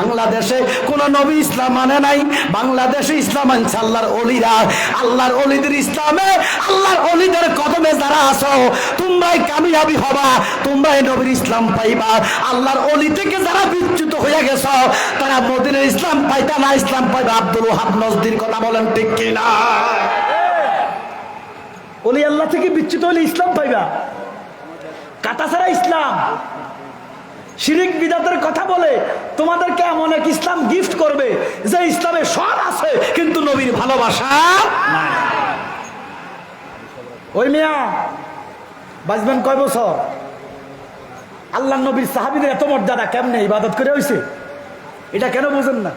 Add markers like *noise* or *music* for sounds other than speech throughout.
বাংলাদেশে কোন নবী ইসলাম মানে নাই। বাংলাদেশে ইসলাম আনছে আল্লাহর অলিরা। আল্লাহর অলিদের ইসলামে আল্লাহর অলিদের কদমে যারা আছো, তোমরাই কামিয়াবি হবা, তোমরাই নবীর ইসলাম পাইবা। আল্লাহর অলি থেকে যারা বিচ্যুত হয়ে গেছ, তারা মদিনের ইসলাম পাইতা না, ইসলাম পাইবা আব্দুল ওহাব নজদির কথা বলেন ঠিক কিনা? অলি আল্লাহ থেকে বিচ্যুত হলে ইসলাম পাইবা। কাটা ছাড়া ইসলাম। শিরিক বিদাতের কথা বলে তোমাদেরকে এমন এক ইসলাম গিফট করবে যে ইসলামে সব আছে, কিন্তু নবীর ভালোবাসা ওই মিয়া, বাঁচবেন কয় বছর? আল্লাহ নবীর সাহাবিদের এত মর্যাদা কেমনে ইবাদত করে হইছে? এটা কেন বুঝেন না?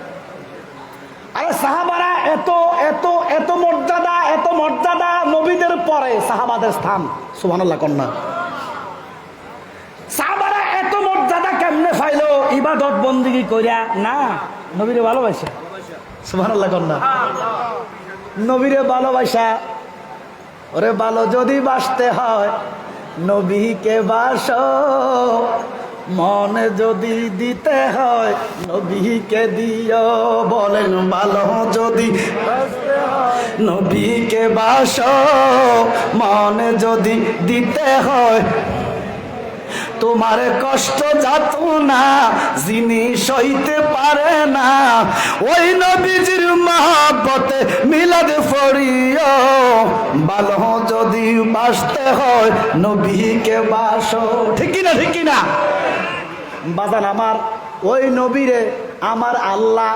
আরে সাহাবারা এত এত এত মর্যাদা এত মর্যাদা নবীদের পরে সাহাবাদের স্থান। সুবহানাল্লাহ, কন্যা সাহাবারা এত মর্যাদা কেমনে পাইলো ইবাদত বন্দিগি কইরা, না, নবীরে ভালোবাসা। সুবহানাল্লাহ কন্যা নবীরে ভালোবাসা, ওরে ভালো যদি বাসতে হয়, নবীকে বাস, মনে যদি দিতে হয়, নবীকে দিও, বলেন ভালো যদি নবীকে বাস, মনে যদি দিতে হয় তোমার কষ্ট যাত না, যিনি সইতে পারে না। ওই নবীজির মহাব্বতে মিলাদ ফরিও ভালো যদি বাসতে হয়, নবীকে বাস। ঠিক না ঠিক না বাজান, আমার ওই নবীরে আমার আল্লাহ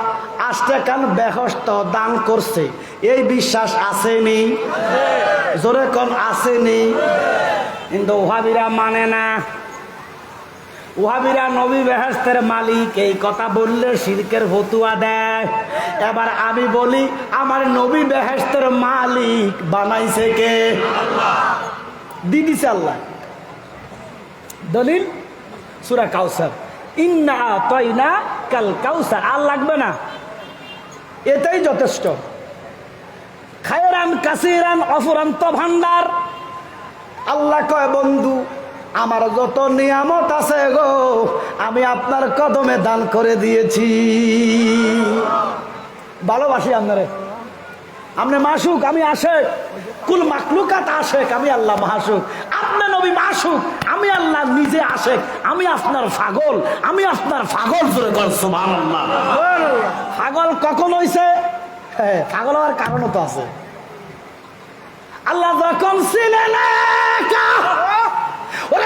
আষ্টে কান বেহস্ত দান করছে। এই বিশ্বাস আসেনি। জোরে কন, আসেনি। কিন্তু ওহাবিরা মানে না। ওহাবিরা নবী বেহেস্তের মালিক, এই কথা বললে শিরকের ফতুয়া দেয়। এবার আমি বলি, আমার নবী বেহেস্তের মালিক বানাইছে কে? দিদিছে আল্লাহ। দলিল? সুরা কাউসার। ইন্না তয়না কাল কাউসার। আর লাগবে না। এটাই যথেষ্ট। খায়রান, কাসিরান, অফুরান্ত ভান্ডার। আল্লাহ কয়, বন্ধু আমার যত নিয়ামত আছে গো, আমি আপনার কদমে দান করে দিয়েছি। ভালোবাসি আপনারে। আপনি মাসুক, আমি আশেক। কুল মাকলুকাত আশেক, আমি আল্লাহ মাসুক। আপনি নবী মাসুক, আমি আল্লাহ নিজে আশেক। আমি আপনার পাগল, আমি আপনার পাগল জোরে কর সুবহানাল্লাহ। পাগল কখন হইছে? হ্যাঁ পাগল হওয়ার কারণও তো আছে। আল্লাহ যখন ছিলেন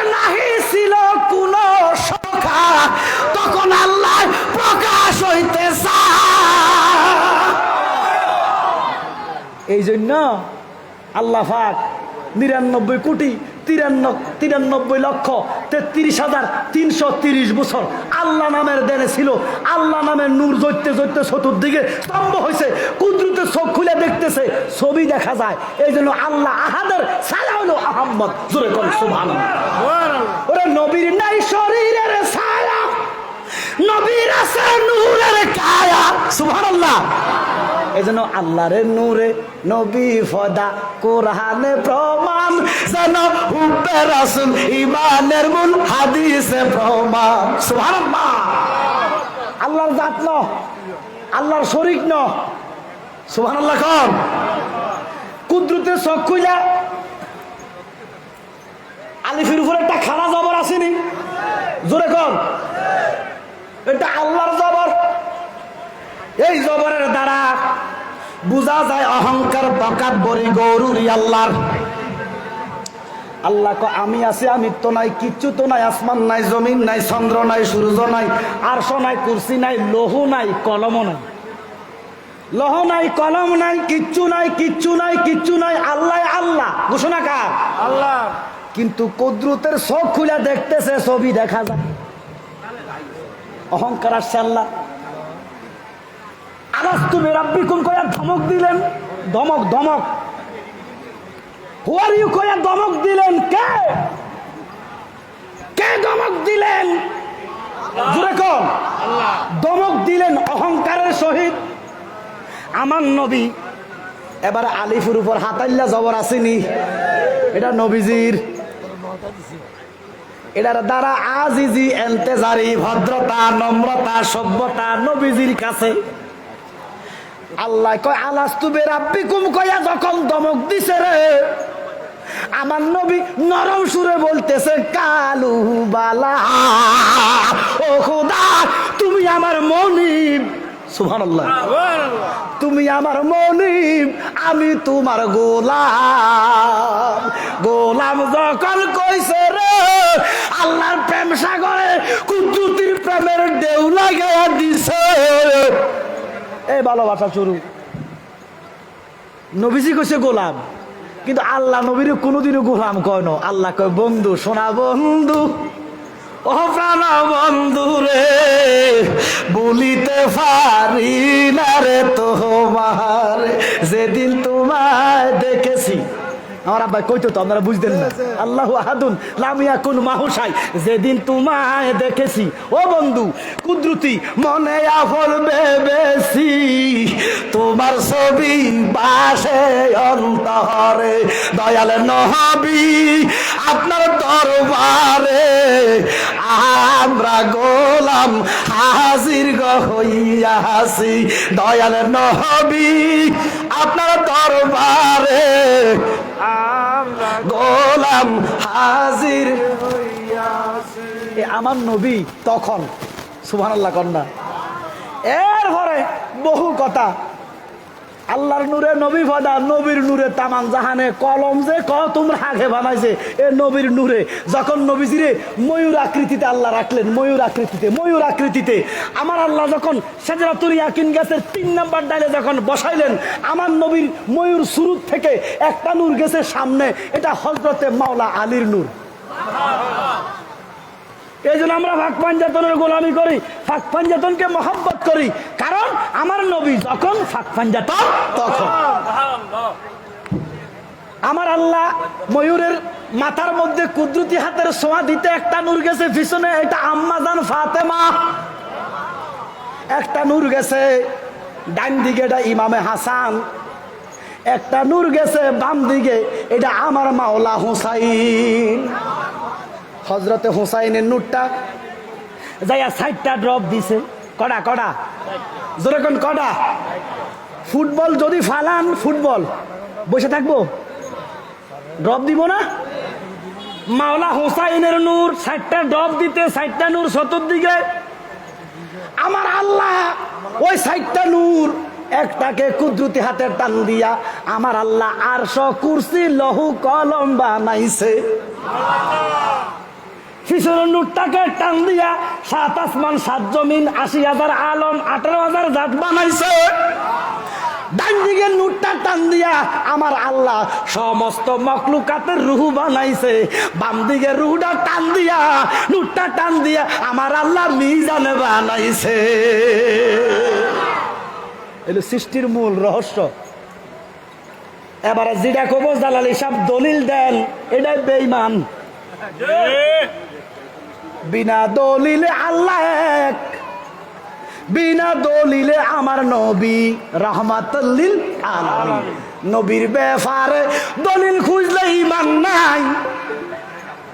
নাহি ছিল কোন সখা তখন আল্লাহ প্রকাশ হইতে এই জন্য আল্লাহ ফাক নিরানব্বই কোটি তিরান্ন, তিরানব্বই লক্ষ, তেত্রিশ হাজার তিনশো তিরিশ বছর। আল্লাহ নামের দেনে ছিল। আল্লাহ নামের নূর জৈতে জৈতে চতুর্দিকে স্তম্ভ হয়েছে কুদরতে চোখ খুলে দেখতেছে, ছবি দেখা যায়। এই জন্য আল্লাহ আহাদের হলো আহম্মদ। জোরে কোন সুভান ওরে নবীর নাই শরীরের ছায়া। নবীর আছে নূরের কায়া সুবহানাল্লাহ। এই জন্য আল্লাহরে নূরে নবী ফদা কোরআনে প্রমাণ, যেন হুব্বে রাসুল ইমানের মূল হাদিসে প্রমাণ। সুবহানাল্লাহ। আল্লাহর জাত ন, আল্লাহর শরিক ন। সুবহানাল্লাহ কম কুদ্রুতে চোখ খুইলা আলিফির উপরে একটা খানা জবর আসেনি? জোরে কর। এটা আল্লাহর জবর। এই জবরের দ্বারা বুঝা যায় অহংকার বকাত বরি গৌরুরি আল্লাহর আল্লাহ ক আমি আছি আমি তো নাই কিচ্ছু তো নাই আসমান নাই জমিন নাই চন্দ্র নাই সূর্য নাই আরশ নাই কুরসি নাই লৌহ নাই কলম নাই। লহ নাই কলম নাই কিচ্ছু নাই কিচ্ছু নাই কিচ্ছু নাই আল্লাহ আল্লাহ। ঘোষণা কার? আল্লাহ। কিন্তু কুদরতের চোখ খুলে দেখতেছে ছবি দেখা যায়। অহংকার আসছে আল্লাহ। আলাস তুমি রাব্বি কোন কয়ার ধমক দিলেন। ধমক ধমক। হুয়ার ইউ কয়া দমক দিলেন? কে? কে দমক দিলেন? দমক দিলেন অহংকারের সহিত। আমার নবী, এবার আলিফের উপর হাতাল্লা জবর আসেনি। এটা নবীজির। এটার দ্বারা আজিজি, এন্তেজারি, ভদ্রতা, নম্রতা, সভ্যতা নবীজির কাছে আল্লাহ কয় আলাস্তুবে রাব্বিকুম? কয়া, যখন দমক দিছে রে, আমার নবী নরম সুরে বলতেছে, কালু বালা, ও খুদা, তুমি আমার মনিব। তুমি আমার মনিব, আমি তোমার গোলাম। গোলাম যখন কইছে রে, আল্লাহর প্রেম সাগরে কুদ্দুতির প্রেমের ঢেউ লাগাইয়া দিছে। এই ভালোবাসা শুরু। নবীজি কইছে গোলাম, কিন্তু আল্লাহ নবীর কোনোদিনও গোলাম কয় না। আল্লাহ কয়, বন্ধু, সোনা বন্ধু, ও প্রাণা বন্ধু রে, বলিতে পারি না রে তোমার। যেদিন তোমায় দেখেছি আমার আব্বাই কইতো তো আপনারা বুঝতেন না। আল্লাহ আহাদুন লামিয়া কোন মাহুসাই যেদিন তোমায় দেখেছি ও বন্ধু কুদ্রুতি মনে আফল বেবেছি তোমার ছবি বাসে অন্তরে দয়াল নহবি আপনার দরবারে আমরা গোলাম হাজির গইয়া হাসি দয়াল নহবি আপনার দরবারে গোলাম হাজির। আমার নবী তখন সুবহান আল্লাহ কন্যা এরপরে বহু কথা আল্লাহর নূরে নবী ফদা, নবীর নূরে তামান জাহানে কলম যে ক তোমরা আগে বানাইছে, এ নবীর নূরে। যখন নবীজিরে ময়ূর আকৃতিতে আল্লাহ রাখলেন, ময়ূর আকৃতিতে ময়ূর আকৃতিতে, আমার আল্লাহ যখন সেজরাতুর ইয়াকিন গাছের তিন নাম্বার ডালে যখন বসাইলেন, আমার নবীর ময়ূর শুরু থেকে একটা নূর গেছে সামনে, এটা হজরতে মাওলা আলীর নূর। এই জন্য আমরা ফাঁক পাঞ্জাতনের গোলামি করি, ফাঁক পাঞ্জাতনকে মহব্বত করি। কারণ আমার নবী যখন ফাঁক পাঞ্জাতন, তখন। আমার আল্লাহ ময়ূরের মাথার মধ্যে কুদরতি হাতের সোয়া দিতে একটা নূর গেছে, পিছনে এটা আম্মাজান ফাতেমা। একটা নূর গেছে ডান দিকে এটা ইমামে হাসান। একটা নূর গেছে বাম দিকে এটা আমার মাওলা হুসাইন। হজরতে হুসাইনের নূরটা যাইয়া সাইডটা ড্রপ দিছে। কড়া কড়া। যেরকম কড়া? ফুটবল যদি ফালান, ফুটবল। বসে থাকব? ড্রপ দিব না? মাওলা হুসাইনের নূর, সাইডটা ড্রপ দিতে, সাইডটা নূর চতুর্দিকে। আমার আল্লাহ ওই সাইডটা নূর, একটাকে কুদরতি হাতের টান দিয়া আমার আল্লাহ আর কুরসি, লহু কলম বানাইছে। পিছনের নুটটাকে টান দিয়া সাত আসমান, সাত জমিন, আশি হাজার আলম, আঠারো হাজার জাত বানাইছে। ডান দিকে নুটটা টান দিয়া আমার আল্লাহ সমস্ত মকলুকাতের রুহু বানাইছে। বাম দিকে রুহুটা টান দিয়া নুটটা টান দিয়া আমার আল্লাহ মিজানে বানাইছে। এলো সৃষ্টির মূল রহস্য। এবারে যেটা কব জালাল হিসাব দলিল দেন। এটাই বেইমান বিনা দলিলে আল্লাহ এক। বিনা দলিলে আমার নবী রহমাতুল্লিল আলামিন। নবীর ব্যাপারে দলিল খুঁজলে ইমান নাই।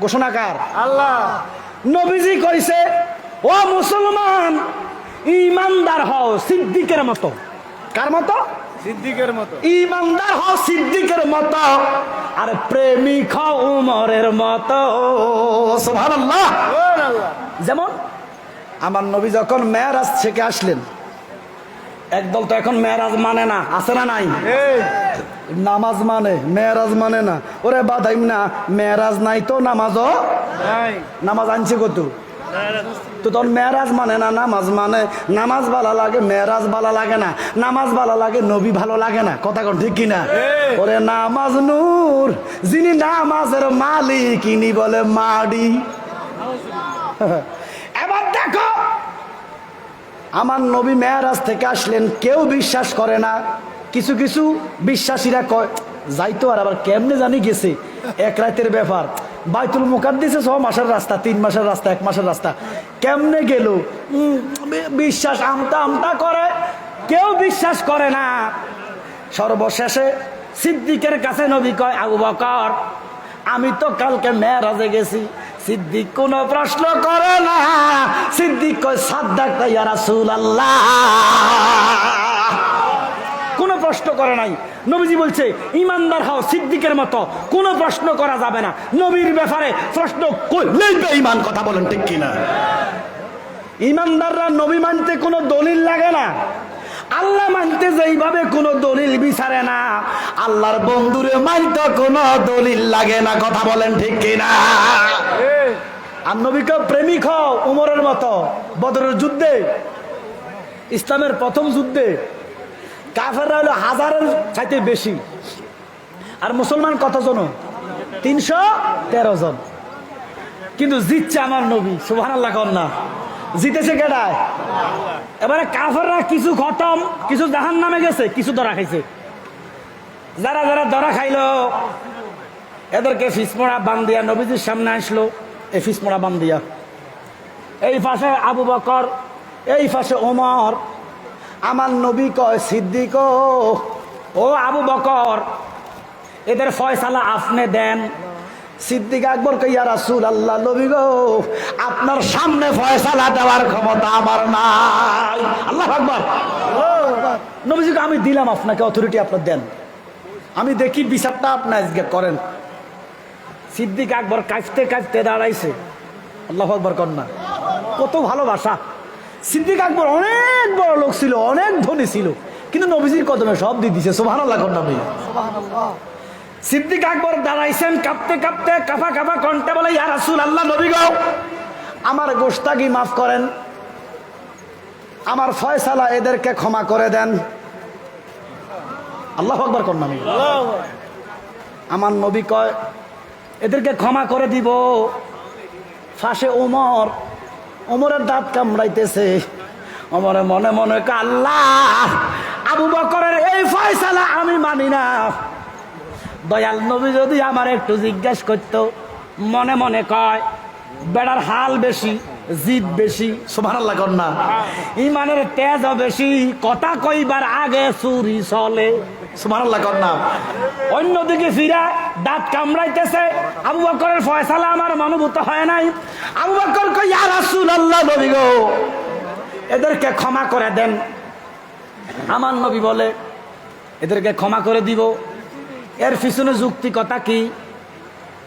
ঘোষণাকার আল্লাহ। নবীজি কইছে ও মুসলমান ইমানদার হও সিদ্দিকের মতো। কার মতো? সিদ্দিকের মতো। ইমানদার হও সিদ্দিকের মতো আর প্রেমিক হও উমরের মতো। সুবহানাল্লাহ। যেমন আমার নবী যখন মেয়ারাজ থেকে আসলেন একদল তো এখন মেয়ারাজ মানে না আছে না নাই? নামাজ মানে মেয়ারাজ মানে না। ওরে বাদাইম না মেয়ারাজ নাই তো নামাজও? নামাজ আনছে কত? তো তখন মেয়ারাজ মানে না নামাজ মানে নামাজ ভালো লাগে মেয়ারাজ ভালো লাগে না নামাজ ভালো লাগে নবী ভালো লাগে না। কথা কোন ঠিক কিনা। ওরে নামাজ নূর যিনি নামাজের মালিক ইনি বলে মাডি। *laughs* এবার দেখো আমার নবী মেয়ারাজ থেকে আসলেন কেউ বিশ্বাস করে না। কিছু কিছু বিশ্বাসীরা কয় যাইতো আর আবার কেমনে জানি গেছে এক রাতের ব্যাপার। বাইতুল মুকাদ্দিসে ছ মাসের রাস্তা, তিন মাসের রাস্তা, এক মাসের রাস্তা। কেমনে গেল? বিশ্বাস আমতা আমতা করে, কেউ বিশ্বাস করে না। সর্বশেষে সিদ্দিকের কাছে নবী কয়, আবু বকর, আমি তো কালকে মেয়েরাজে গেছি। সিদ্দিক কোন প্রশ্ন করে না। সিদ্দিক কয়, সাদ্দাক ইয়া রাসূলুল্লাহ। কোনো প্রশ্ন করে নাই। নবীজি বলছে, ইমানদার হও সিদ্দিকের মতো, কোনো প্রশ্ন করা যাবে না। নবীর ব্যাপারে প্রশ্ন করলেই ইমান কথা বলেন, ঠিক কিনা ইমানদাররা নবী মানতে কোনো দলিল লাগে না। আল্লাহ মানতে যেইভাবে কোনো দলিল বিচারে না। আল্লাহর বন্ধুরে মানতে কোনো দলিল লাগে না, কথা বলেন, ঠিক কিনা আর নবীকে প্রেমিক হও উমরের মতো, বদরের যুদ্ধে, ইসলামের প্রথম যুদ্ধে। কাফেররা হলো হাজারের চাইতে বেশি। আর মুসলমান কতজন তিনশো তেরো জন। কিন্তু জিতছে আমার নবী সুহান আল্লাহ কন্যা জিতেছে কেডায়? এবারে কাফেররা কিছু খতম কিছু জাহান নামে গেছে, কিছু ধরা খাইছে। যারা যারা ধরা খাইলো, এদেরকে ফিসমোড়া বান দিয়া নবীজির সামনে আসলো, এই ফিসমোড়া বান দিয়া। এই পাশে আবু বকর, এই পাশে ওমর আমার নবী কয় সিদ্দিক ও আবু বকর, এদের ফয়সালা আপনি দেন। সিদ্দিক আকবর কইয়া রাসুল আল্লাহ নবী গো, আপনার সামনে ফয়সালা দেওয়ার ক্ষমতা আমার নাই। আল্লাহ আকবার। নবীজিকে আমি দিলাম আপনাকে অথরিটি আপনার দেন। আমি দেখি বিচারটা আপনি আজকে করেন। সিদ্দিক আকবর কাঁচতে কাঁচতে দাঁড়াইছে। আল্লাহ আকবর কন্যা কত ভালোবাসা। সিদ্দিক আকবর অনেক বড় লোক ছিল অনেক ধনী ছিল। কিন্তু নবীজির কদমে সব দিয়ে দিছে সোহান আল্লাহ ভাই সিদ্দিক আকবর দাঁড়াইছেন কাঁপতে কাঁপতে কাফা কাফা কণ্ঠে বলে ইয়া রাসূল আল্লাহ নবী গো! আমার গোস্তাগি মাফ করেন। আমার ফয়সালা এদেরকে ক্ষমা করে দেন। আল্লাহ আকবর কন্যা আমি আমার নবী কয় এদেরকে ক্ষমা করে দিব। ফাঁসে ওমর ওমরের দাঁত কামড়াইতেছে। ওমরে মনে মনে কয়, আল্লাহ আবু বকরের এই ফয়সালা আমি মানি না। দয়াল নবী যদি আমার একটু জিজ্ঞাসা করত মনে মনে কয় বেড়ার হাল বেশি জিদ বেশি। সুবহানাল্লাহ কন্যা ইমানের তেজ বেশি। কথা কইবার আগে চুরি চলে। সুবহানাল্লাহ কন্যা অন্যদিকে ফিরা দাঁত কামড়াইতেছে। আবু বকরের ফয়সালা আমার মনোভূত হয় নাই। আবু বকর কই ইয়া রাসূলুল্লাহ নবী গো। এদেরকে ক্ষমা করে দেন। আমার নবী বলে, এদেরকে ক্ষমা করে দিব। এর পিছনে যুক্তি কথা কি?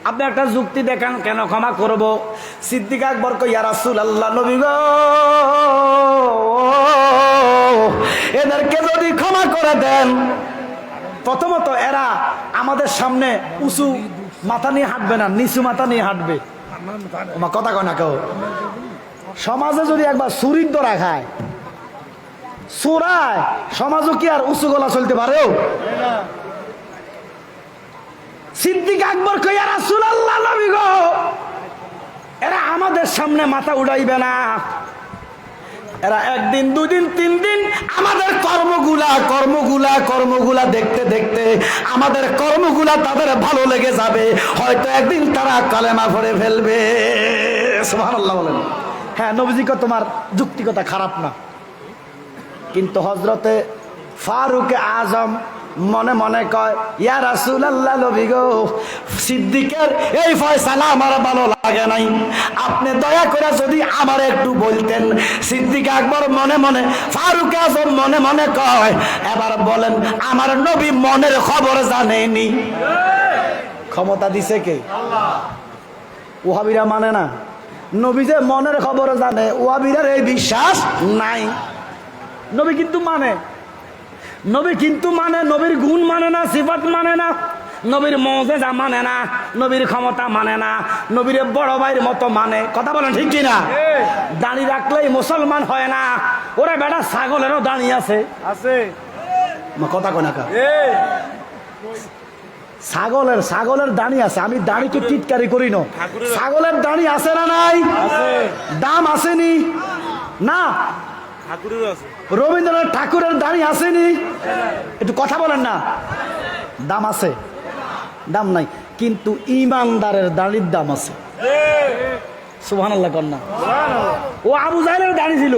আপনি একটা যুক্তি দেখান, কেন ক্ষমা করব? সিদ্দিক আকবর কই ইয়া রাসূলুল্লাহ নবী এদেরকে যদি ক্ষমা করে দেন প্রথমত এরা আমাদের সামনে উঁচু মাথা নিয়ে হাঁটবে না, নিচু মাথা নিয়ে হাঁটবে। কথা কয় না কেউ? সমাজে যদি একবার চুরির দরা খায় চোরায় সমাজও কি আর উঁচু গলা চলতে পারেও সিদ্দিক আকবর কইয়া রাসূলুল্লাহ নবী গো! এরা আমাদের সামনে মাথা উড়াইবে না। এরা একদিন, দুদিন তিন দিন আমাদের কর্মগুলা কর্মগুলা কর্মগুলা দেখতে দেখতে আমাদের কর্মগুলা তাদের ভালো লেগে যাবে। হয়তো একদিন তারা কালেমা ভরে ফেলবে। বলেন। হ্যাঁ নবীজিকে তোমার যুক্তিকতা খারাপ না। কিন্তু হজরতে ফারুকে আজম মনে মনে কয়, ইয়া রাসুল আল্লাহ গো, সিদ্দিকের এই ফয়সালা আমার ভালো লাগে নাই। আপনি দয়া করে যদি আমার একটু বলতেন। সিদ্দিক আকবর মনে মনে, ফারুক আজম মনে মনে কয়, এবার বলেন, আমার নবী মনের খবর জানেনি। ক্ষমতা দিছে কে? ওহাবিরা মানে না। নবী যে মনের খবর জানে, ওহাবিরার এই বিশ্বাস নাই। নবী কিন্তু মানে। নবী কিন্তু মানে নবীর গুণ মানে না সিফাত মানে না নবীর মজেজা মানে না নবীর ক্ষমতা মানে না নবীর বড় ভাইয়ের মতো মানে। কথা বলেন ঠিক কিনা? দাঁড়ি রাখলেই মুসলমান হয় না। ওরা বেটা ছাগলেরও দাঁড়িয়ে আছে। আছে। কথা কয় না কা? ছাগলের ছাগলের দাঁড়ি আছে। আমি দাঁড়িকে টিটকারি করি না। ছাগলের দাঁড়ি আছে না নাই? দাম আসেনি? না। রবীন্দ্রনাথ ঠাকুরের দাঁড়ি আসেনি? একটু কথা বলেন না। দাম আছে। দাম নাই। কিন্তু ইমানদারের দাঁড়ির দাম আছে। সুহান আল্লাহ কন্যা ও আবু জাহেলের দাঁড়ি ছিল।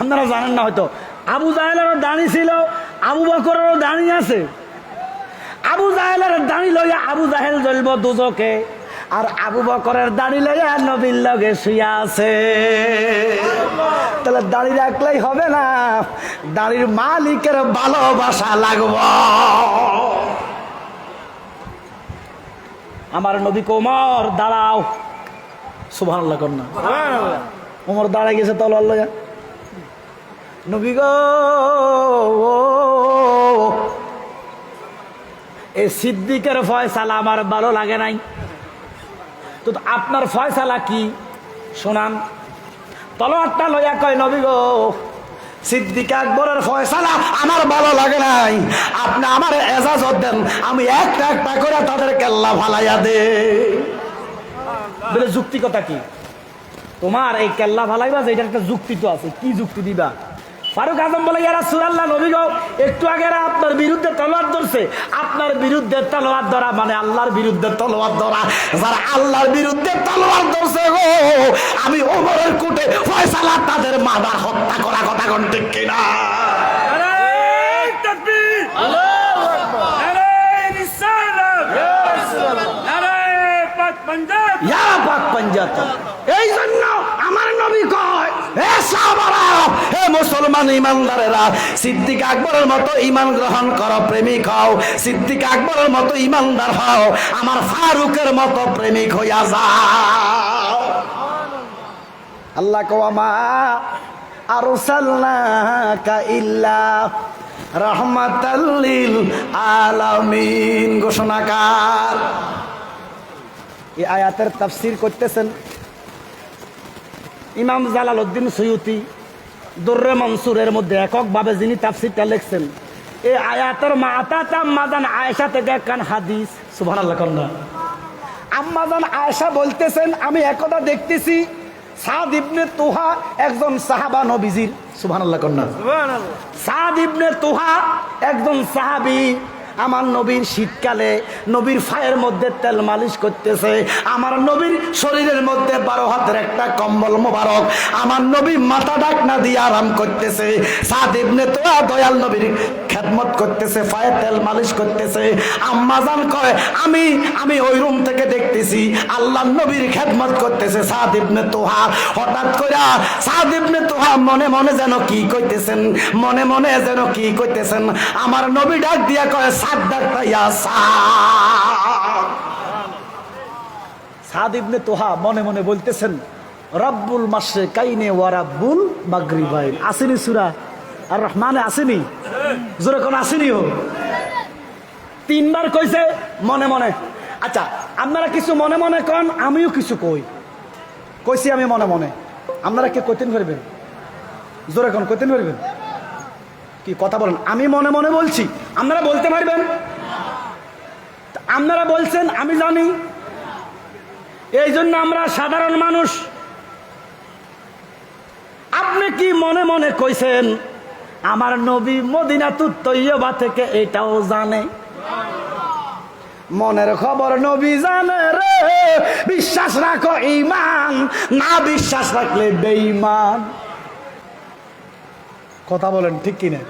আপনারা জানেন না হয়তো। আবু জাহেলেরও দাঁড়ি ছিল আবু বকরেরও দাঁড়ি আছে। আবু জাহেলের দাঁড়ি লইয়া আবু জাহেল জ্বলব দুজকে। আর আবু বকরের দাড়ি লইয়া নবীর লগে শুয়া আছে। তাহলে দাড়ি রাখলেই হবে না দাড়ির মালিকের ভালোবাসা লাগব। আমার নবী কোমর দাঁড়াও। সুভান লাগন না। ওমর দাঁড়ায় গেছে তলোয়ার লইয়া। নবী গো এই সিদ্দিকের ফয়সালা আমার ভালো লাগে নাই। তো আপনার ফয়সালা কি? শোনান। তলোয়ারটা লইয়া কয়, নবী গো, সিদ্দিক আকবরের ফয়সালা আমার ভালো লাগে নাই। আপনি আমার এজাজত দেন, আমি একটা একটা করে তাদের কেল্লা ভালাইয়া দে। যুক্তি কথা কি? তোমার এই কেল্লা ভালাইবা যে, এটার একটা যুক্তি তো আছে। কি যুক্তি দিবা? ফারুক আজম বলে ইয়ারা সুরাল্লাহ নবী গো একটু আগে এরা আপনার বিরুদ্ধে তলোয়ার ধরছে। আপনার বিরুদ্ধে তলোয়ার ধরা মানে আল্লাহর বিরুদ্ধে তলোয়ার ধরা। যারা আল্লাহর বিরুদ্ধে তলোয়ার ধরছে গো আমি ওমরের কোটে ফয়সালা তাদের মাদার হত্যা করা কথা কোন ঠিক কিনা? এই জন্য আমার নবী কয় হে মুসলমান ইমানদারেরা, সিদ্দিক আকবরের মতো ইমান গ্রহণ করো, প্রেমিক হও। সিদ্দিক আকবরের মতো ইমানদার হও, আমার ফারুকের মতো প্রেমিক হইয়া যাও। আল্লাহ কোয়ামা আরসালনাকা ইল্লা রহমাতাল্লিল আলামিন। ঘোষণাকার এই আয়াতের তাফসির করতেছেন ইমাম জালাল উদ্দিন সৈয়তি দুর্রে মনসুরের মধ্যে এককভাবে যিনি তাফসিরটা লিখছেন। এই আয়াতের মাতা আম্মাজান আয়েশা থেকে একখান হাদিস। সুবহানাল্লাহ কন্যা আম্মাজান আয়েশা বলতেছেন আমি একদা দেখতেছি সাদ ইবনে তুহা একজন সাহাবা নবীজির। সুবহানাল্লাহ কন্যা সুবহানাল্লাহ। সাদ ইবনে তুহা একজন সাহাবি। আমার নবীর শীতকালে নবীর ফায়ের মধ্যে তেল মালিশ করতেছে, আমার নবীর শরীরের মধ্যে বারো হাতের একটা কম্বল মোবারক, আমার নবী মাথা ডাকনা দিয়ে আরাম করতেছে, সাদ ইবনে দয়াল নবীর খেদমত করতেছে ফায়ের তেল মালিশ করতেছে। আম্মাজান কয়, আমি আমি ওই রুম থেকে দেখতেছি, আল্লাহ নবীর খেদমত করতেছে সাদ ইবনে তোহা। হঠাৎ করে সাদ ইবনে তোহা মনে মনে যেন কি কইতেছেন, মনে মনে যেন কি কইতেছেন, আমার নবী ডাক দিয়া কয় সাদ ডাক্তার ইয়া তোহা মনে মনে বলতেছেন, রব্বুল মাসে কাইনে ওয়া রাব্বুল মাগরিবাইন। আসেনি সুরা? আর রহমানে আসেনি? জোরে কোন আসেনি ও? তিনবার কইছে মনে মনে। আচ্ছা আপনারা কিছু মনে মনে কন, আমিও কিছু কই। কইছি আমি মনে মনে। আপনারা কে কইতেন পারবেন জোরে কোন কইতেন পারবেন কি কথা বলেন? আমি মনে মনে বলছি, আপনারা বলতে পারবেন? আপনারা বলছেন, আমি জানি। এই জন্য আমরা সাধারণ মানুষ। আপনি কি মনে মনে কইছেন, আমার নবী মদিনা তৈয়বা থেকে এটাও জানে? মনের খবর নবী জানে রে, বিশ্বাস রাখো ইমান না বিশ্বাস রাখলে বেঈমান। কথা বলেন, ঠিক কিনা?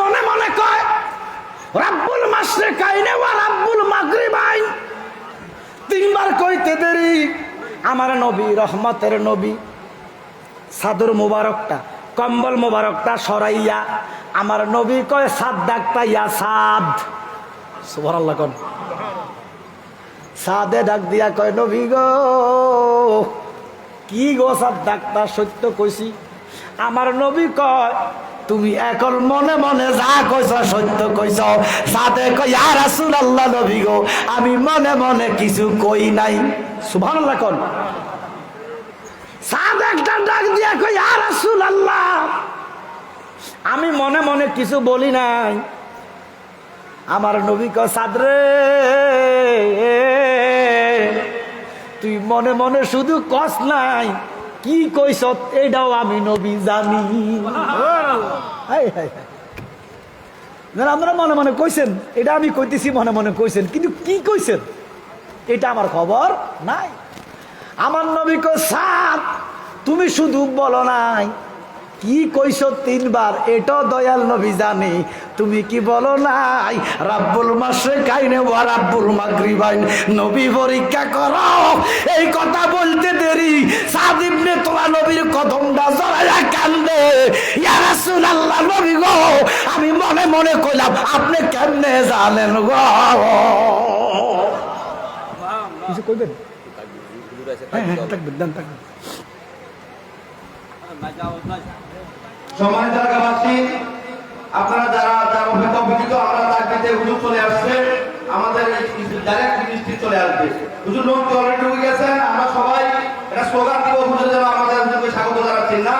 মনে মনে কয় ওয়া রাব্বুল আমার নবী, রহমতের নবী, সাদর মুবারকটা, কম্বল মুবারকটা সরাইয়া, আমার নবী কয় সাদ ডাকতা ইয়া সাদ। সুবহানাল্লাহ সাদে ডাক দিয়া কয়, নবী গো কি গো সাদ ডাক্তার সত্য কইছি? আমার নবী কয়, তুমি এখন মনে মনে যা কইছ, সত্য কইছ। সাদে কয়, ইয়া রাসূলুল্লাহ নবী গো, আমি মনে মনে কিছু কই নাই। সুবহানাল্লাহ কোন। ডাক দিয়া আমি মনে মনে কিছু বলি নাই। আমার নবী ক তুই মনে মনে শুধু কস নাই, কি কইস এটাও আমি নবী জানি। আপনারা মনে মনে কইছেন, এটা আমি কইতেছি মনে মনে কইছেন, কিন্তু কি কইছেন? এটা আমার খবর নাই। আমার নবী কো সাত তুমি শুধু বলো নাই, কি কইছ তিনবার? এটাও দয়াল নবী জানে তুমি কি বলো নাই? রাব্বুল মাসে কাইনে ওয়া রাব্বুল মাগরিবাইন নবী পরীক্ষা করো। এই কথা বলতে দেরি। সাদ ইবনে তোলা নবীর কদমটা জড়াইয়া কান্দে। ইয়া রাসূলুল্লাহ নবী গো আমি মনে মনে কইলাম আপনি কেমনে জানেন গো? কিছু করবেন হ্যাঁ হ্যাঁ থাকবেন দেন থাকবেন। সম্মানিত এলাকাবাসী আপনারা চলে আসছে, আমাদের ডাইরেক্ট মিনিস্ট্রি চলে আসবে। হুজুর লোক অলরেডি ঢুকে গেছেন? আমরা সবাই এটা স্লোগান দিব, হুজুর আমাদের স্বাগত জানাচ্ছি না?